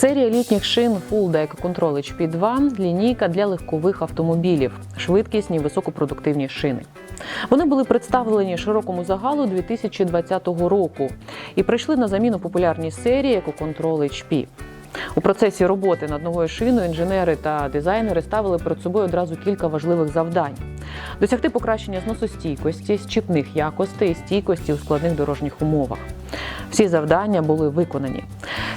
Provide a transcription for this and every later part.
Серія літніх шин Full Deck Control HP 2 – лінійка для легкових автомобілів, швидкісні високопродуктивні шини. Вони були представлені широкому загалу 2020 року і прийшли на заміну популярній серії Control HP. У процесі роботи над новою шиною інженери та дизайнери ставили перед собою одразу кілька важливих завдань: досягти покращення зносостійкості, щіпних якостей стійкості у складних дорожніх умовах. Всі завдання були виконані.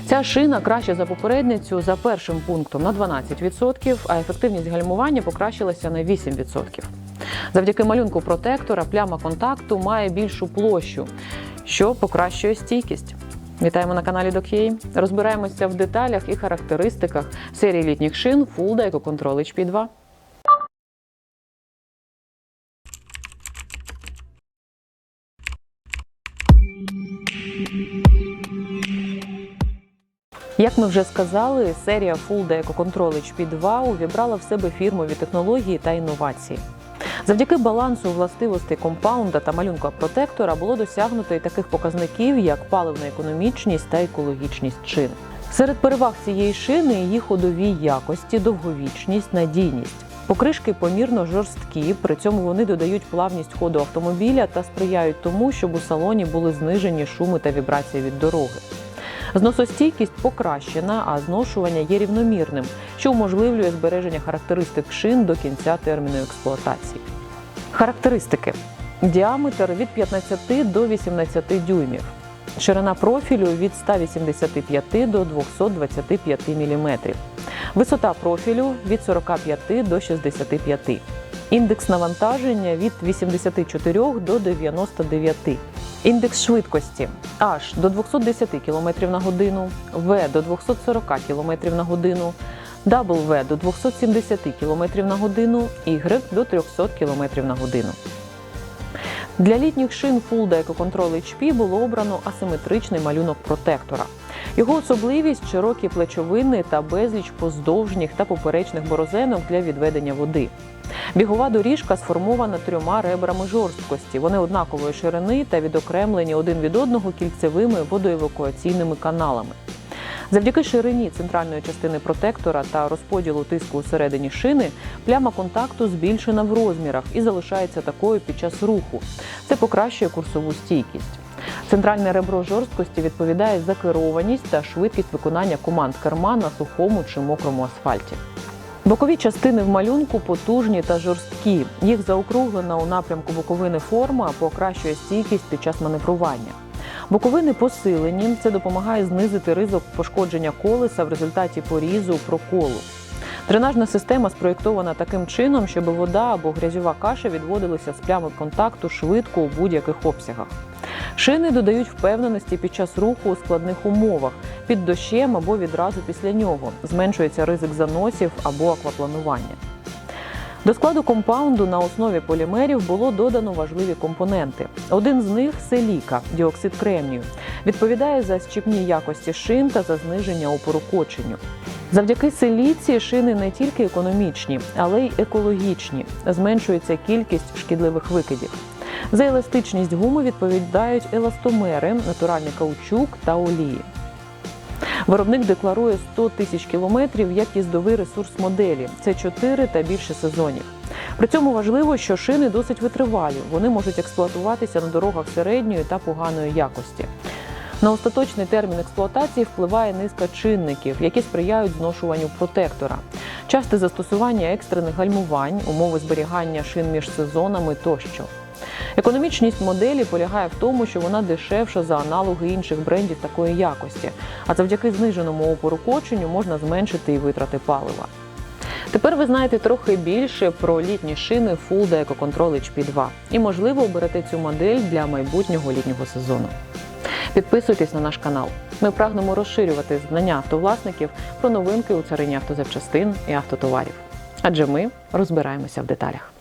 Ця шина краща за попередницю за першим пунктом на 12%, а ефективність гальмування покращилася на 8%. Завдяки малюнку протектора пляма контакту має більшу площу, що покращує стійкість. Вітаємо на каналі Докей. Розбираємося в деталях і характеристиках серії літніх шин Full Deco Control HP 2. Як ми вже сказали, серія Full Deco Control HP 2 увібрала в себе фірмові технології та інновації. Завдяки балансу властивостей компаунда та малюнка протектора було досягнуто і таких показників, як паливна економічність та екологічність шин. Серед переваг цієї шини її ходові якості, довговічність, надійність. Покришки помірно жорсткі, при цьому вони додають плавність ходу автомобіля та сприяють тому, щоб у салоні були знижені шуми та вібрації від дороги. Зносостійкість покращена, а зношування є рівномірним, що уможливлює збереження характеристик шин до кінця терміну експлуатації. Характеристики: діаметр від 15 до 18 дюймів, ширина профілю від 185 до 225 мм, висота профілю від 45 до 65 Індекс навантаження від 84 до 99. Індекс швидкості H до 210 км на годину, V до 240 км на годину, W до 270 км на годину, Y до 300 км на годину. Для літніх шин Full Deco Control HP було обрано асиметричний малюнок протектора. Його особливість широкі плечовини та безліч поздовжніх та поперечних борозенок для відведення води. Бігова доріжка сформована трьома ребрами жорсткості. Вони однакової ширини та відокремлені один від одного кільцевими водоевакуаційними каналами. Завдяки ширині центральної частини протектора та розподілу тиску усередині шини пляма контакту збільшена в розмірах і залишається такою під час руху. Це покращує курсову стійкість. Центральне ребро жорсткості відповідає за керованість та швидкість виконання команд керма на сухому чи мокрому асфальті. Бокові частини в малюнку потужні та жорсткі. Їх заокруглена у напрямку боковини форма покращує стійкість під час маневрування. Боковини посилені, це допомагає знизити ризик пошкодження колеса в результаті порізу проколу. Дренажна система спроєктована таким чином, щоб вода або грязьова каша відводилися з плями контакту швидко у будь-яких обсягах. Шини додають впевненості під час руху у складних умовах, під дощем або відразу після нього. Зменшується ризик заносів або аквапланування. До складу компаунду на основі полімерів було додано важливі компоненти. Один з них селіка, діоксид кремнію, відповідає за щіпні якості шин та за зниження опору коченню. Завдяки селіці шини не тільки економічні, але й екологічні. Зменшується кількість шкідливих викидів. За еластичність гуми відповідають еластомери, натуральний каучук та олії. Виробник декларує 100 тисяч кілометрів як їздовий ресурс моделі. Це 4 та більше сезонів. При цьому важливо, що шини досить витривалі. Вони можуть експлуатуватися на дорогах середньої та поганої якості. На остаточний термін експлуатації впливає низка чинників, які сприяють зношуванню протектора, часте застосування екстрених гальмувань, умови зберігання шин між сезонами тощо. Економічність моделі полягає в тому, що вона дешевша за аналоги інших брендів такої якості, а завдяки зниженому опору коченню можна зменшити і витрати палива. Тепер ви знаєте трохи більше про літні шини Full Deco Control HP 2 і, можливо, оберете цю модель для майбутнього літнього сезону. Підписуйтесь на наш канал. Ми прагнемо розширювати знання автовласників про новинки у царині автозапчастин і автотоварів. Адже ми розбираємося в деталях.